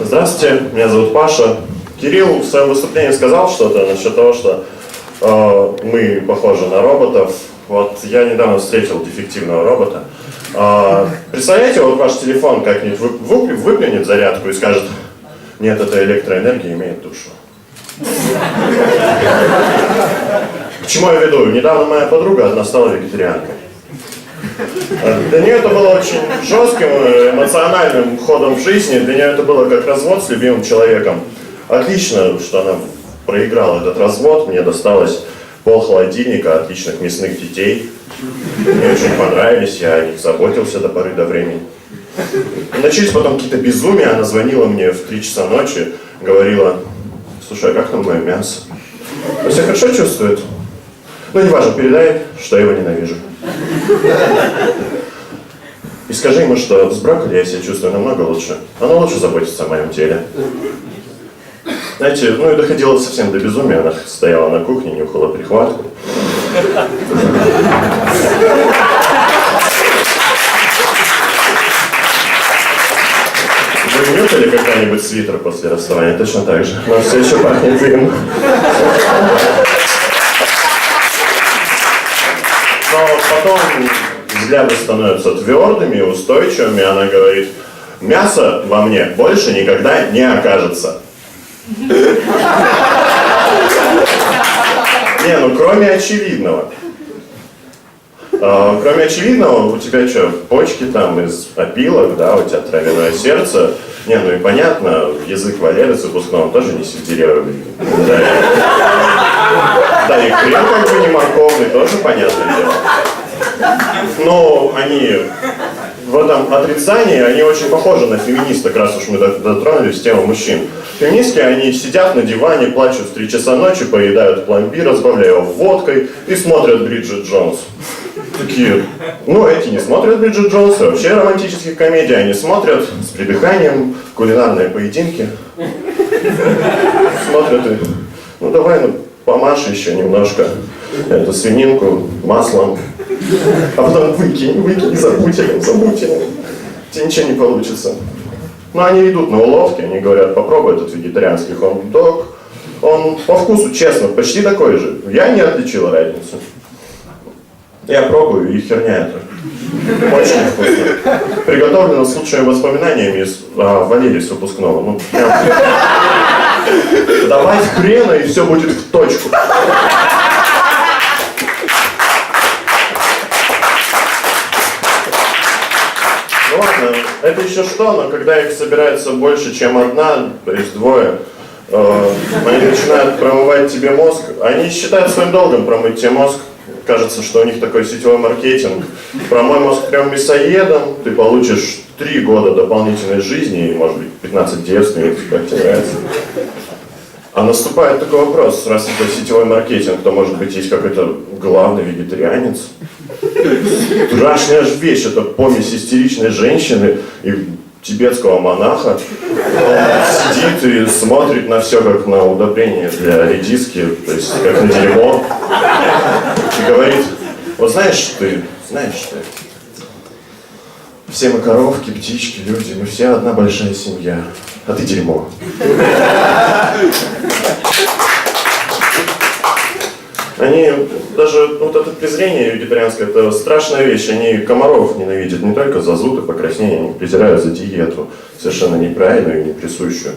Здравствуйте, меня зовут Паша. Кирилл в своем выступлении сказал что-то насчет того, что э, мы похожи на роботов. Вот я недавно встретил дефективного робота. Э, представляете, вот ваш телефон как-нибудь вы- вы- выплюнет зарядку и скажет, нет, это электроэнергия имеет душу. Чему я веду? Недавно моя подруга одна стала вегетарианкой. Для нее это было очень жестким э, эмоциональным ходом в жизни. Для нее это было как развод с любимым человеком. Отлично, что она проиграла этот развод. Мне досталось пол холодильника отличных мясных детей. Мне очень понравились, я о них заботился до поры до времени. Начались потом какие-то безумия. Она звонила мне в 3 часа ночи, говорила, слушай, а как там мое мясо? Он себя хорошо чувствует? Ну, неважно, передай, что я его ненавижу. И скажи ему, что с брокколи я себя чувствую намного лучше. Оно лучше заботится о моем теле. Знаете, ну и доходило совсем до безумия. Она стояла на кухне, нюхала прихватку. Вы нюхали когда-нибудь свитер после расставания? Точно так же. Но все еще пахнет им. Но потом взгляды становятся твердыми, устойчивыми, она говорит, мясо во мне больше никогда не окажется. Не, ну кроме очевидного. А, Кроме очевидного, у тебя что, почки там из опилок, да, у тебя травяное сердце. Не, ну и понятно, язык Валеры с выпускного тоже не сельдереевый. Да, и- да, крем как бы не морковный, тоже понятное дело. Но они в этом отрицании, они очень похожи на феминисток, раз уж мы до- дотронулись темы мужчин. Феминистки, они сидят на диване, плачут в 3 часа ночи, поедают пломбир, разбавляя его водкой и смотрят Бриджит Джонс. Такие, ну эти не смотрят Бриджит Джонс, а вообще романтических комедий, они смотрят с придыханием, кулинарные поединки. Смотрят и, ну давай, ну помашь еще немножко эту свининку маслом, а потом выкинь, выкинь, забудь о нем, забудь. Тебе ничего не получится. Но они идут на уловки, они говорят, попробуй этот вегетарианский хот-дог. Он по вкусу, честно, почти такой же. Я не отличил разницу. Я пробую, и херня это. Очень вкусно. Приготовлено с лучшими воспоминаниями из а, Валерии с выпускного. Ну, прям... Давай хрена, и все будет в точку. Ну ладно, это еще что, но когда их собирается больше, чем одна, то есть двое, э, они начинают промывать тебе мозг, они считают своим долгом промыть тебе мозг, кажется, что у них такой сетевой маркетинг. Промой мозг трем мясоедом, ты получишь три года дополнительной жизни, и, может быть, 15 девственниц, как тебе нравится. А наступает такой вопрос, раз это сетевой маркетинг, то, может быть, есть какой-то главный вегетарианец? Страшная же вещь, это помесь истеричной женщины и тибетского монаха. Он сидит и смотрит на все как на удобрение для редиски, то есть как на дерьмо. И говорит, вот знаешь ты, знаешь ты, все мы коровки, птички, люди, мы все одна большая семья, а ты дерьмо. Они, даже вот это презрение вегетарианское, это страшная вещь. Они комаров ненавидят не только за зуд и покраснение, они презирают за диету, совершенно неправильную и не присущую.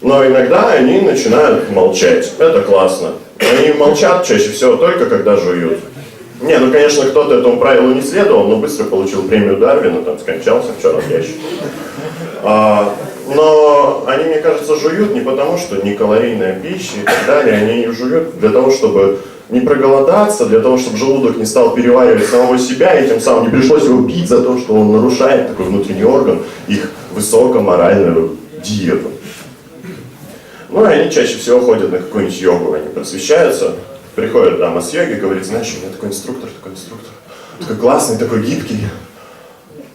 Но иногда они начинают молчать. Это классно. Они молчат чаще всего только когда жуют. Не, ну конечно, кто-то этому правилу не следовал, но быстро получил премию Дарвина, там скончался в черном ящике. А, но они, мне кажется, жуют не потому, что не калорийная пища и так далее, они жуют для того, чтобы не проголодаться, для того, чтобы желудок не стал переваривать самого себя, и тем самым не пришлось его бить за то, что он нарушает такой внутренний орган, их высокоморальную диету. Ну и они чаще всего ходят на какую-нибудь йогу, они просвещаются, приходит дама с йоги, говорит, знаешь, у меня такой инструктор, такой инструктор, такой классный, такой гибкий.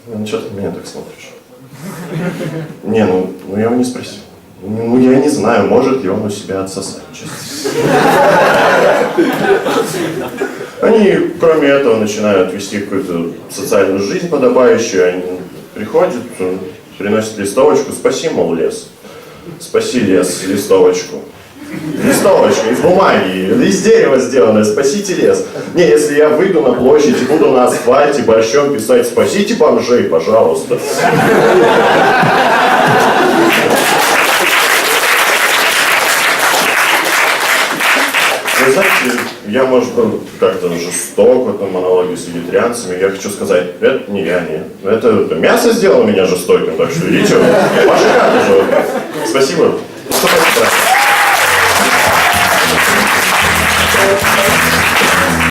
Ну, что ты на меня так смотришь? Не, ну, ну я его не спросил. Ну, я не знаю, может ли он у себя отсосать, честно. Они, кроме этого, начинают вести какую-то социальную жизнь подобающую. Они приходят, приносят листовочку. Спаси, мол, лес. Спаси лес, листовочку. Листовочка из бумаги, из дерева сделанная, спасите лес. Не, если я выйду на площадь и буду на асфальте борщом писать «Спасите бомжей, пожалуйста». Вы знаете, я, может быть, как-то жесток в этом монологе с вегетарианцами. Я хочу сказать, это не я, нет. Это мясо сделало меня жестоким, так что идите, пошикарно же. Спасибо. Thank you.